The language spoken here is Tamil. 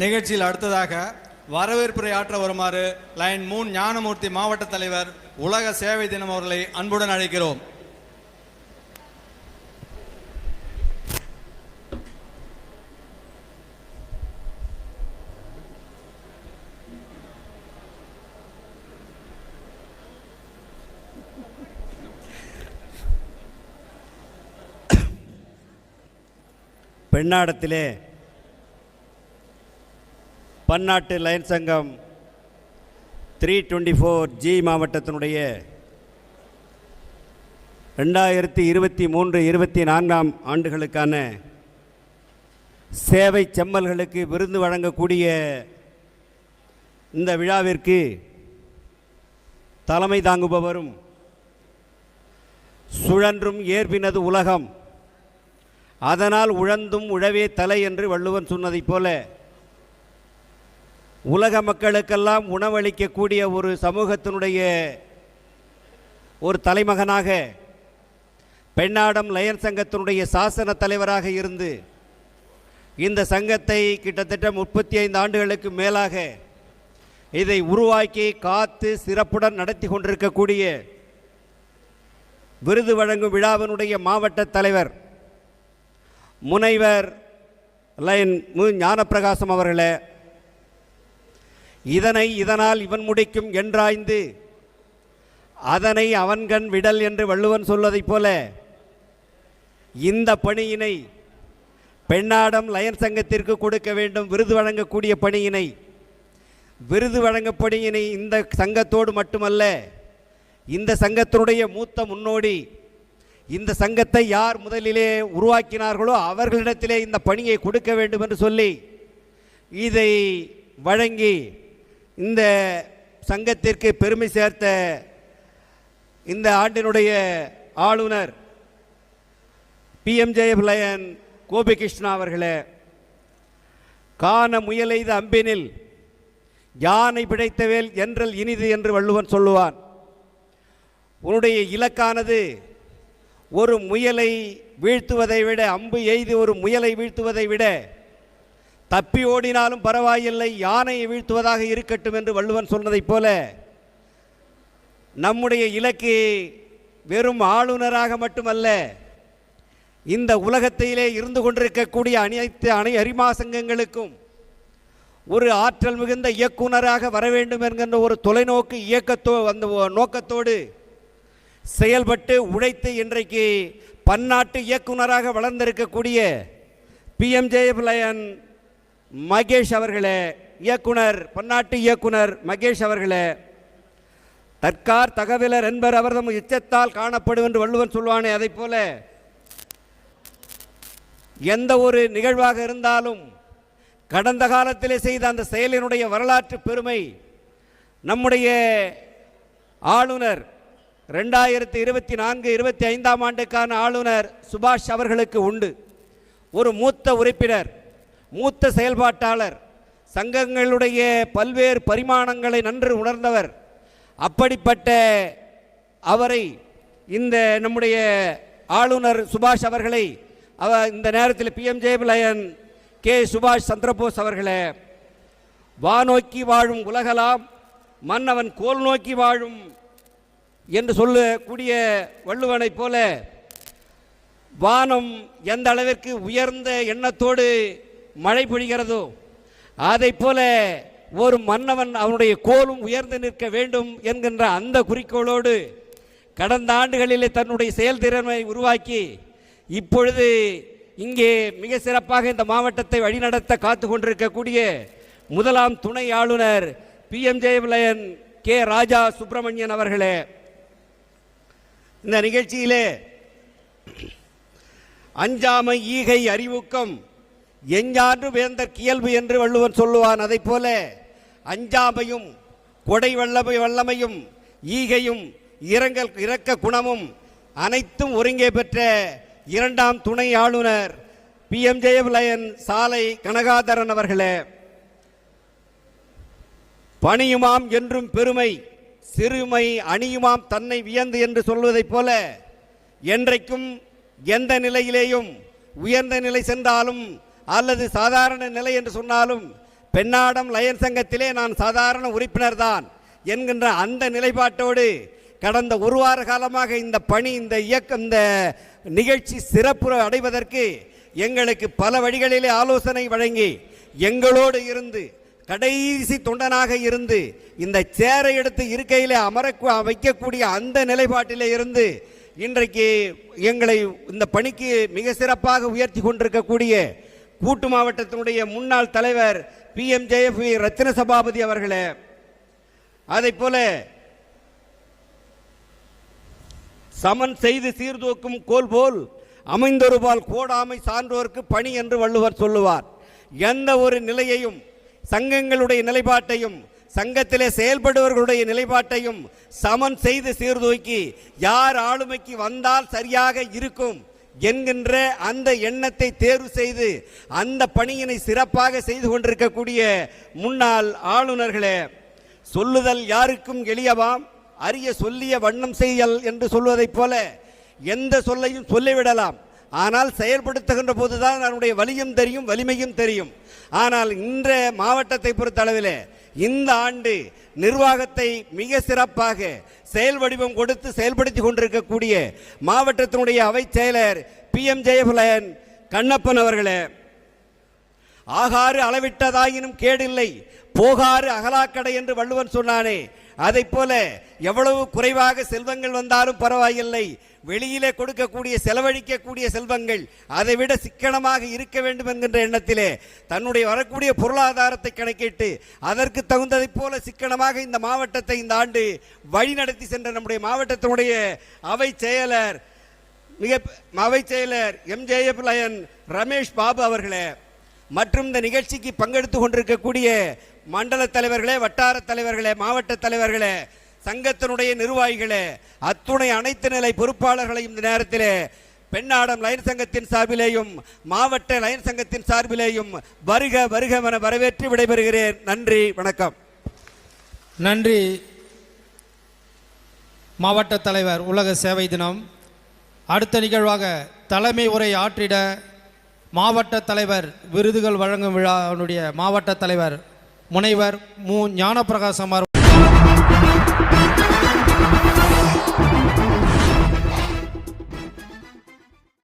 நிகழ்ச்சியில் அடுத்ததாக வரவேற்புரை ஆற்ற வருமாறு லைன் மூன் ஞானமூர்த்தி மாவட்ட தலைவர் உலக சேவை தினம் அவர்களை அன்புடன் அழைக்கிறோம். பெண்ணாடத்திலே பன்னாட்டு லயன் சங்கம் த்ரீ டுவெண்ட்டி ஃபோர் ஜி மாவட்டத்தினுடைய ரெண்டாயிரத்தி இருபத்தி மூன்று இருபத்தி நான்காம் ஆண்டுகளுக்கான சேவை செம்மல்களுக்கு விருது வழங்கக்கூடிய இந்த விழாவிற்கு தலைமை தாங்குபவரும் சுழன்றும் ஏற்பினது உலகம். அதனால் உழந்தும் உழவே தலை என்று வள்ளுவன் சொன்னதைப் போல உலக மக்களுக்கெல்லாம் உணவளிக்கக்கூடிய ஒரு சமூகத்தினுடைய ஒரு தலைமகனாக பெண்ணாடம் லயன் சங்கத்தினுடைய சாசன தலைவராக இருந்து இந்த சங்கத்தை கிட்டத்தட்ட முப்பத்தி ஐந்து ஆண்டுகளுக்கு மேலாக இதை உருவாக்கி காத்து சிறப்புடன் நடத்தி கொண்டிருக்கக்கூடிய விருது வழங்கும் விழாவினுடைய மாவட்ட தலைவர் முனைவர் லைன் மு. ஞானப்பிரகாசம் அவர்களே இதனை இதனால் இவன் முடிக்கும் என்றாய்ந்து அதனை அவன்கண் விடல் என்று வள்ளுவன் சொல்வதைப் போல இந்த பணியினை பெண்ணாடம் லயன் சங்கத்திற்கு கொடுக்க வேண்டும் விருது வழங்கக்கூடிய பணியினை விருது வழங்க பணியினை இந்த சங்கத்தோடு மட்டுமல்ல இந்த சங்கத்தினுடைய மூத்த முன்னோடி இந்த சங்கத்தை யார் முதலிலே உருவாக்கினார்களோ அவர்களிடத்திலே இந்த பணியை கொடுக்க வேண்டும் என்று சொல்லி இதை வழங்கி இந்த சங்கத்திற்கு பெருமை சேர்த்த இந்த ஆண்டினுடைய ஆளுநர் பிஎம்ஜே லயன் கோபிகிருஷ்ணா அவர்களே காண முயலெய்த அம்பினில் யானை பிழைத்தவேல் என்றல் இனிது என்று வள்ளுவன் சொல்லுவான். உன்னுடைய இலக்கானது ஒரு முயலை வீழ்த்துவதை விட அம்பு எய்து ஒரு முயலை வீழ்த்துவதை விட தப்பி ஓடினாலும் பரவாயில்லை யானையை வீழ்த்துவதாக இருக்கட்டும் என்று வள்ளுவன் சொன்னதைப் போல நம்முடைய இலக்கு வெறும் ஆளுநராக மட்டுமல்ல இந்த உலகத்திலே இருந்து கொண்டிருக்கக்கூடிய அனைத்து அணை அரிமா சங்கங்களுக்கும் ஒரு ஆற்றல் மிகுந்த இயக்குனராக வர வேண்டும் என்கின்ற ஒரு தொலைநோக்கு இயக்கத்தோ அந்த நோக்கத்தோடு செயல்பட்டு உழைத்து இன்றைக்கு பன்னாட்டு இயக்குனராக வளர்ந்திருக்கக்கூடிய பிஎம்ஜே லயன் மகேஷ் அவர்களே இயக்குனர் பன்னாட்டு இயக்குனர் மகேஷ் அவர்களே தற்கார் தகவலர் என்பர் அவர்தம் இச்சத்தால் காணப்படும் என்று வள்ளுவன் சொல்வானே அதைப் போல எந்த ஒரு நிகழ்வாக இருந்தாலும் கடந்த காலத்திலே செய்த அந்த செயலினுடைய வரலாற்று பெருமை நம்முடைய ஆளுநர் ரெண்டாயிரத்தி இருபத்தி நான்கு இருபத்தி ஐந்தாம் ஆண்டுக்கான ஆளுநர் சுபாஷ் அவர்களுக்கு உண்டு. ஒரு மூத்த உறுப்பினர் மூத்த செயல்பாட்டாளர் சங்கங்களுடைய பல்வேறு பரிமாணங்களை நன்று உணர்ந்தவர். அப்படிப்பட்ட அவரை இந்த நம்முடைய ஆளுநர் சுபாஷ் அவர்களை அவ இந்த நேரத்தில் PMJ lion K Subash Chandrabose அவர்களே வானோக்கி வாழும் உலகலாம் மன்னவன் கோல் நோக்கி வாழும் என்று சொல்லக்கூடிய வள்ளுவனைப் போல வானம் எந்த அளவிற்கு உயர்ந்த எண்ணத்தோடு மழை பொழிகிறதோ அதைப் போல ஒரு மன்னவன் அவனுடைய கோலும் உயர்ந்து நிற்க வேண்டும் என்கின்ற அந்த குறிக்கோளோடு கடந்த ஆண்டுகளிலே தன்னுடைய செயல்திறனை உருவாக்கி இப்பொழுது இங்கே மிக சிறப்பாக இந்த மாவட்டத்தை வழிநடத்த காத்து கொண்டிருக்கக்கூடிய முதலாம் துணை ஆளுநர் P. M. J lion K. Raja Subramanian அவர்களே. இந்த நிகழ்ச்சியிலே அஞ்சாமை ஈகை அறிவுக்கம் எஞ்சாண்டு வேந்தற் கியல்பு என்று வள்ளுவன் சொல்லுவான் அதைப் போல அஞ்சாமையும் கொடை வல்லமை வல்லமையும் ஈகையும் இரங்கல் இரக்க குணமும் அனைத்தும் ஒருங்கே பெற்ற இரண்டாம் துணை ஆளுநர் பி. எம். ஜெயவிலயன் சாலை கனகாதரன் அவர்களே. பணியுமாம் என்றும் பெருமை சிறுமை அணியுமாம் தன்னை வியந்து என்று சொல்வதைப் போல என்றைக்கும் எந்த நிலையிலேயும் உயர்ந்த நிலை சென்றாலும் அல்லது சாதாரண நிலை என்று சொன்னாலும் பெண்ணாடம் லயன் சங்கத்திலே நான் சாதாரண உறுப்பினர் தான் என்கின்ற அந்த நிலைப்பாட்டோடு கடந்த ஒரு வார காலமாக இந்த பணி இந்த இயக்கம் இந்த நிகழ்ச்சி சிறப்புற அடைவதற்கு எங்களுக்கு பல வழிகளிலே ஆலோசனை வழங்கி எங்களோடு இருந்து கடைசி தொண்டனாக இருந்து இந்த சேரை எடுத்து இருக்கையிலே அமர வைக்கக்கூடிய அந்த நிலைப்பாட்டிலே இருந்து இன்றைக்கு எங்களை இந்த பணிக்கு மிக சிறப்பாக உயர்த்தி கொண்டிருக்கக்கூடிய கூட்டு மாவட்டத்தினுடைய முன்னாள் தலைவர் P M J F Rathina Sabapathy அவர்களே அதைப் போல சமன் செய்து சீர்தூக்கும் கோல் போல் அமைந்தொருபால் கோடாமை சான்றோர்க்கு பணி என்று வள்ளுவர் சொல்லுவார். எந்த ஒரு நிலையையும் சங்கங்களுடைய நிலைப்பாட்டையும் சங்கத்திலே செயல்படுவர்களுடைய நிலைப்பாட்டையும் சமன் செய்து சீர்தூக்கி யார் ஆளுமைக்கு வந்தால் சரியாக இருக்கும். என்கின்ற அந்த எண்ணத்தை தேர்வு செய்து அந்த பணியினை சிறப்பாக செய்து கொண்டிருக்கக்கூடிய முன்னாள் ஆளுநர்களே சொல்லுதல் யாருக்கும் எளியவாம் அரிய சொல்லிய வண்ணம் செய்யல் என்று சொல்வதைப் போல எந்த சொல்லையும் சொல்லிவிடலாம். ஆனால் செயல்படுத்துகின்ற போதுதான் அதனுடைய வலியும் தெரியும் வலிமையும் தெரியும். ஆனால் இன்ற மாவட்டத்தை பொறுத்தளவிலே இந்த ஆண்டு நிர்வாகத்தை மிக சிறப்பாக செயல் வடிவம் கொடுத்து செயல்படுத்தி கொண்டிருக்கக்கூடிய மாவட்டத்தினுடைய அவை செயலர் பி எம் ஜெயபுலன் கண்ணப்பன் அவர்களே ஆகாறு அளவிட்டதாயினும் கேடில்லை. போகாறு அகலாக்கடை என்று வள்ளுவன் சொன்னானே அதைப் போல எவ்வளவு குறைவாக செல்வங்கள் வந்தாலும் பரவாயில்லை. வெளியிலே கொடுக்கக்கூடிய செலவழிக்கக்கூடிய செல்வங்கள் அதை விட சிக்கனமாக இருக்க வேண்டும் என்கின்ற எண்ணத்திலே தன்னுடைய வரக்கூடிய பொருளாதாரத்தை கணக்கிட்டு அதற்கு தகுந்ததைப் போல சிக்கனமாக இந்த மாவட்டத்தை இந்த ஆண்டு வழிநடத்தி சென்ற நம்முடைய மாவட்டத்தினுடைய அவை செயலர் மிக அவை செயலர் எம் ஜெயப் ரமேஷ் பாபு அவர்களே மற்றும் இந்த நிகழ்ச்சிக்கு பங்கெடுத்து கொண்டிருக்கக்கூடிய மண்டல தலைவர்களே வட்டார தலைவர்களே மாவட்ட தலைவர்களே சங்கத்தினுடைய நிர்வாகிகளே அத்துணை அனைத்து நிலை பொறுப்பாளர்களையும் இந்த நேரத்திலே பெண்ணாடம் லயன் சங்கத்தின் சார்பிலேயும் மாவட்ட லயன் சங்கத்தின் சார்பிலேயும் வருக வருக என வரவேற்று விடைபெறுகிறேன். நன்றி வணக்கம். நன்றி மாவட்ட தலைவர் உலக சேவை தினம். அடுத்த நிகழ்வாக தலைமை உரை ஆற்றிட மாவட்ட தலைவர் விருதுகள் வழங்கும் விழாவினுடைய மாவட்ட தலைவர் முனைவர் மு. ஞானப்பிரகாசம்